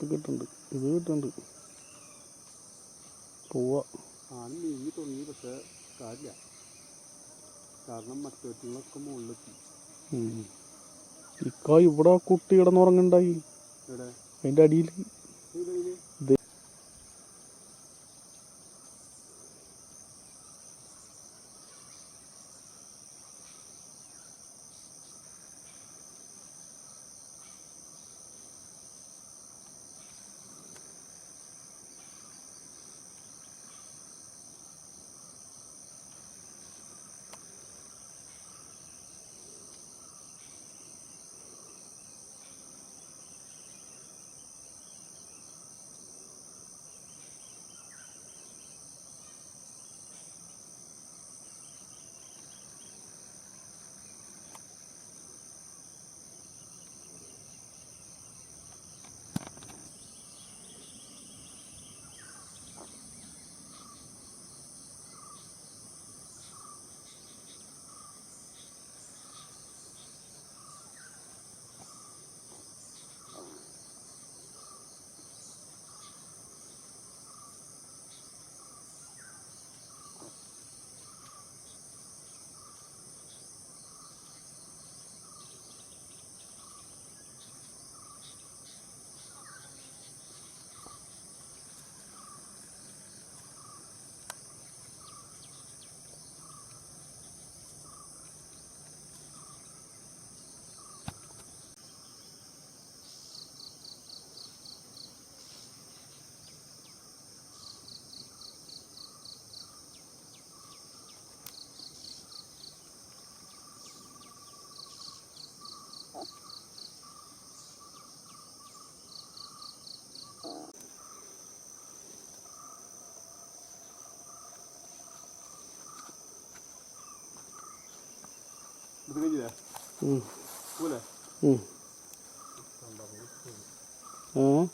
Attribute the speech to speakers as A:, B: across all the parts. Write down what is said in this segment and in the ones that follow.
A: കിട്ടില്ല ഇത്
B: പോവാ.
A: നീങ്ങി തുടങ്ങി പക്ഷേ കാര്യമില്ല കാരണം മറ്റൊറ്റങ്ങളൊക്കെ മുകളിലെത്തി.
B: ഇക്ക ഇവിടെ കുട്ടി കിടന്നുറങ്ങുണ്ടായി
A: അതിന്റെ
B: അതിന്റെ അടിയിൽ?
A: ഇതിൽ
B: ഇത്
A: ഇത്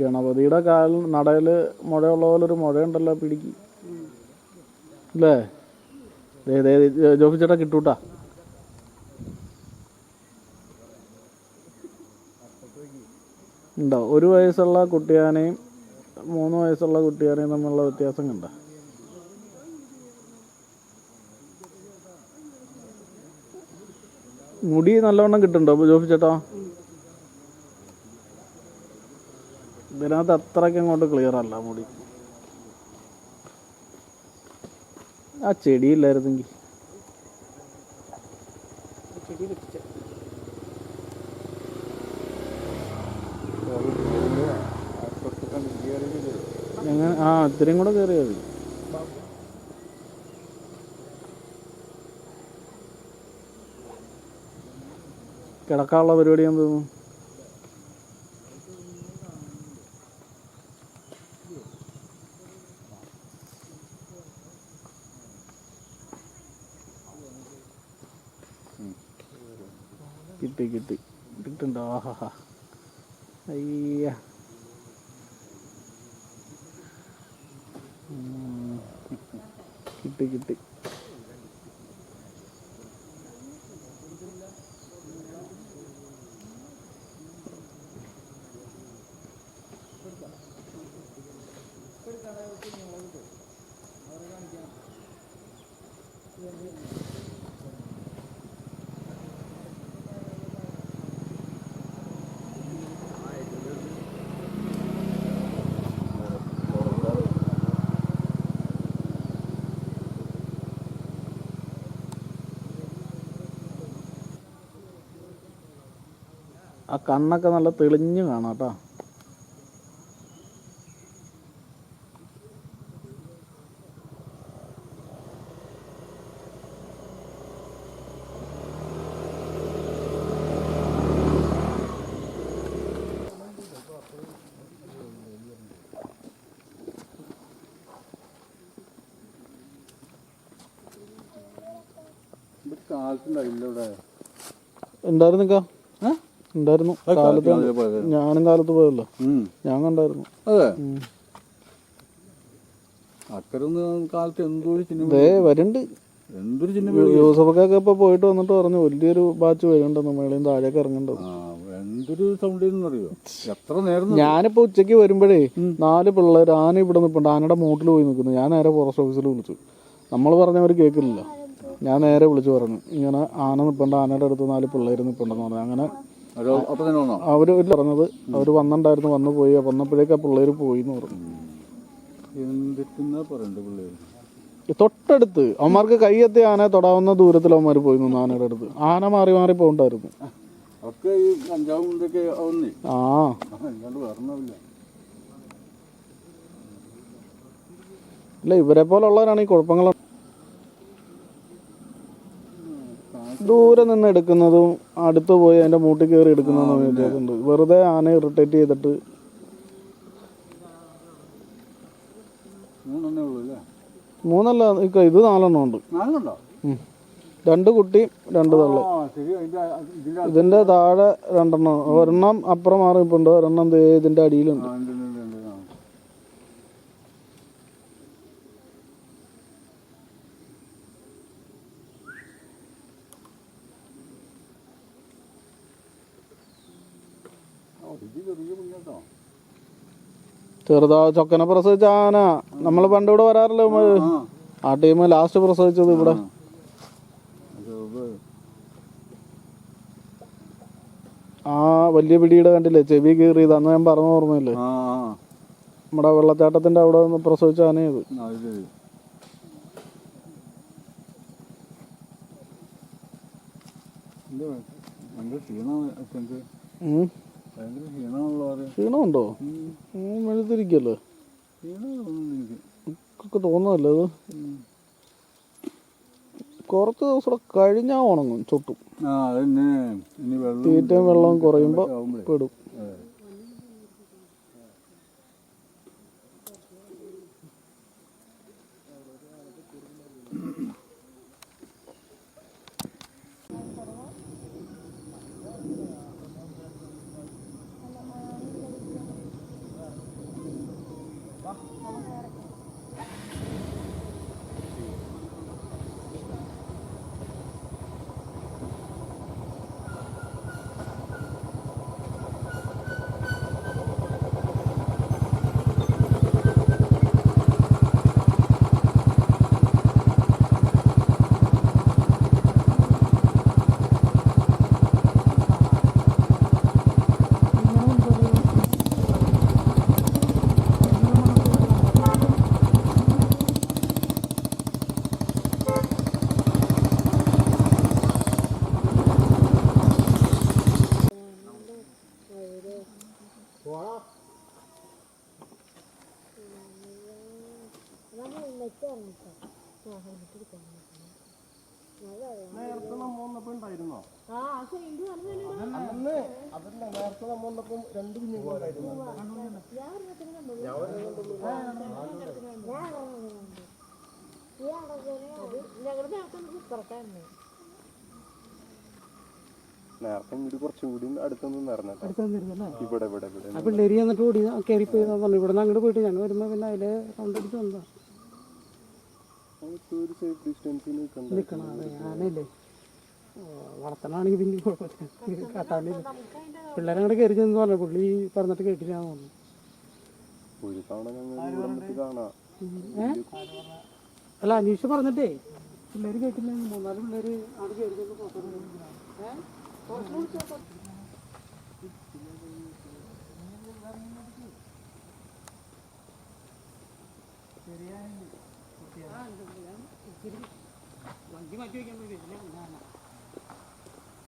B: ഗണപതിയുടെ കാല നടയിൽ മുഴയുള്ള പോലെ ഒരു മുഴയുണ്ടല്ലോ പിടിക്ക്. അല്ലേ? ജോഫി ചേട്ടാ കിട്ടൂട്ടാ. ഉണ്ടോ? ഒരു വയസ്സുള്ള കുട്ടിയാനെയും മൂന്ന് വയസ്സുള്ള കുട്ടിയാനെയും തമ്മിലുള്ള വ്യത്യാസം കണ്ട? മുടി നല്ലവണ്ണം കിട്ടുന്നുണ്ടോ ജോഫി ചേട്ടാ? ഇതിനകത്ത് അത്രയ്ക്ക് അങ്ങോട്ട് ക്ലിയർ അല്ല മുടി. ആ
C: ചെടി ഇല്ലായിരുന്നെങ്കിൽ
B: എങ്ങനെ ആ ഇത്രയും കൂടെ കയറിയാൽ മതി. കിടക്കാനുള്ള പരിപാടി എന്തോന്നു കിട്ടി കിട്ടി കിട്ടുണ്ടോ ആഹാ അയ്യ ഉം. കിട്ടി കിട്ടി ആ കണ്ണൊക്കെ നല്ല തെളിഞ്ഞ് കാണാം കേട്ടോ. ഉണ്ടായിരുന്നിക്കാ ഉണ്ടായിരുന്നു. കാലത്ത് ഞാനും കാലത്ത് പോയല്ലോ ഞാൻ കണ്ടായിരുന്നു.
D: അതെ. അക്കരന്ന് കാലത്ത് എന്തൊരു ചിഹ്നം
B: ദേ വരുന്നുണ്ട്.
D: എന്തൊരു ചിഹ്നം
B: യൂസഫൊക്കെ ഇപ്പൊ പോയിട്ട് വന്നിട്ട് പറഞ്ഞു വലിയൊരു ബാച്ച് വരുന്നുണ്ടെന്ന് മേളയും താഴേക്ക് ഇറങ്ങണ്ടത്.
D: എന്തൊരു സൗണ്ട് അറിയോ എത്ര നേരം
B: ഞാനിപ്പോ ഉച്ചയ്ക്ക് വരുമ്പോഴേ നാല് പിള്ളേർ ആന ഇവിടെ നിൽപ്പുണ്ട് ആനയുടെ മൂട്ടിൽ പോയി നിൽക്കുന്നു ഞാൻ നേരെ ഫോറസ്റ്റ് ഓഫീസിൽ വിളിച്ചു. നമ്മൾ പറഞ്ഞവർ കേൾക്കില്ല ഞാൻ നേരെ വിളിച്ചു പറഞ്ഞു. ഇങ്ങനെ ആന നിൽപ്പുണ്ട് ആനയുടെ അടുത്ത് നാല് പിള്ളേർ നിൽപ്പുണ്ടെന്ന് പറഞ്ഞു. അങ്ങനെ അവർ പറഞ്ഞത് അവർ വന്നിട്ടുണ്ടായിരുന്നു വന്നു പോയി വന്നപ്പോഴേക്ക് ആ പിള്ളേർ പോയി എന്ന് പറഞ്ഞു
D: പിള്ളേര്?
B: തൊട്ടടുത്ത് അവന്മാർക്ക് കൈയെത്തി ആന തൊടാവുന്ന ദൂരത്തിൽ അവന്മാർ പോയി നിന്നു ആനയുടെ അടുത്ത്. ആന മാറി മാറി പോകണ്ടായിരുന്നു. ആ. ഇല്ല ഇവരെ പോലുള്ളവരാണ് ഈ കുഴപ്പങ്ങൾ ദൂരെ നിന്ന് എടുക്കുന്നതും അടുത്ത് പോയി അതിന്റെ മൂട്ടിൽ കയറി എടുക്കുന്നതും വ്യത്യാസമുണ്ട് വെറുതെ ആന ഇറിറ്റേറ്റ് ചെയ്തിട്ട്
D: മൂന്നെണ്ണേ ഉള്ളൂ അല്ലേ?
B: മൂന്നല്ല ഇക്ക ഇത് നാലെണ്ണം ഉണ്ട്.
D: നാലുണ്ടോ
B: ഉം. രണ്ട് കുട്ടി രണ്ട് തള്ള.
D: ആ ശരി. അതിന്റെ ഇതിന്റെ
B: ഇതിന്റെ താഴെ രണ്ടെണ്ണം. ഒരെണ്ണം അപ്പുറം മാറി ഇപ്പുണ്ട് ഒരെണ്ണം ദേ ഇതിന്റെ അടിയിലുണ്ട്
D: ഉണ്ട്, ഉണ്ട്, ഉണ്ട്, ഉണ്ട്, ആ. ആ, ഇത് ചെറിയ കുഞ്ഞാട്ടോ
B: ചെറുതാ ചൊക്കനെ പ്രസവിച്ച ആന. നമ്മൾ പണ്ട് ഇവിടെ വരാറില്ല
D: ആ
B: ടീം ലാസ്റ്റ് പ്രസവിച്ചത് ഇവിടെ. ആ. വലിയ പിടിയുടെ കണ്ടില്ലേ? ചെവി കീറിയത്. അന്ന് ഞാൻ പറഞ്ഞു ഓർമ്മയില്ലേ? നമ്മുടെ വെള്ളച്ചാട്ടത്തിന്റെ അവിടെ നിന്ന് പ്രസവിച്ച ആനയത്.
D: എന്താ
B: ക്ഷീണമുണ്ടോ?
D: മെഴുതിരിക്കല്ലേ
B: ഒക്കെ തോന്നുന്നല്ലേ അത്. കുറച്ച് ദിവസം കഴിഞ്ഞാ കഴിഞ്ഞാൽ ഉണങ്ങും ചുട്ടും. തീറ്റയും വെള്ളവും കുറയുമ്പോൾ പെടും.
C: നേരത്തെ നമ്മ വന്നപ്പോ ഉണ്ടായിരുന്നോ? അന്ന് അതല്ല നേരത്തെ നമ്മ വന്നപ്പോ രണ്ട് കുഞ്ഞുങ്ങളുണ്ടായിരുന്നു
E: ഞങ്ങളുടെ നേരത്തെ
C: ഇങ്ങോട്ട് കുറച്ചും കൂടി അടുത്തൊന്നും
F: വന്നിരുന്നല്ലേ?
C: ഇവിടെ ഇവിടെ ഇവിടെ.
F: ആ പിള്ളേര് എന്നിട്ട് ഓടി കയറിപ്പോയി പറഞ്ഞു. ഇവിടെ നിന്ന് അങ്ങോട്ട് പോയിട്ട് ഞങ്ങൾ വരുമ്പോൾ പിന്നെ അതിലെ സൗണ്ട് അടിച്ച് വന്നതാ. നിൽക്കണം അതെ വളർത്തണാണെങ്കിൽ പിന്നെ കുഴപ്പമില്ല. കാട്ടാണ്ടില്ല പിള്ളേരെ അങ്ങോട്ട് കയറി ചെന്ന് പറഞ്ഞു പുള്ളി പറഞ്ഞിട്ട് കേട്ടില്ല തോന്നുന്നു. അല്ല അനീഷ് പറഞ്ഞിട്ടേ പിള്ളേര് കേട്ടില്ല മൂന്നാൽ പിള്ളേര് അവിടെ കയറി ചെന്ന് ഫോട്ടോ ഏഹ് വണ്ടി മാറ്റി വയ്ക്കാൻ പോയി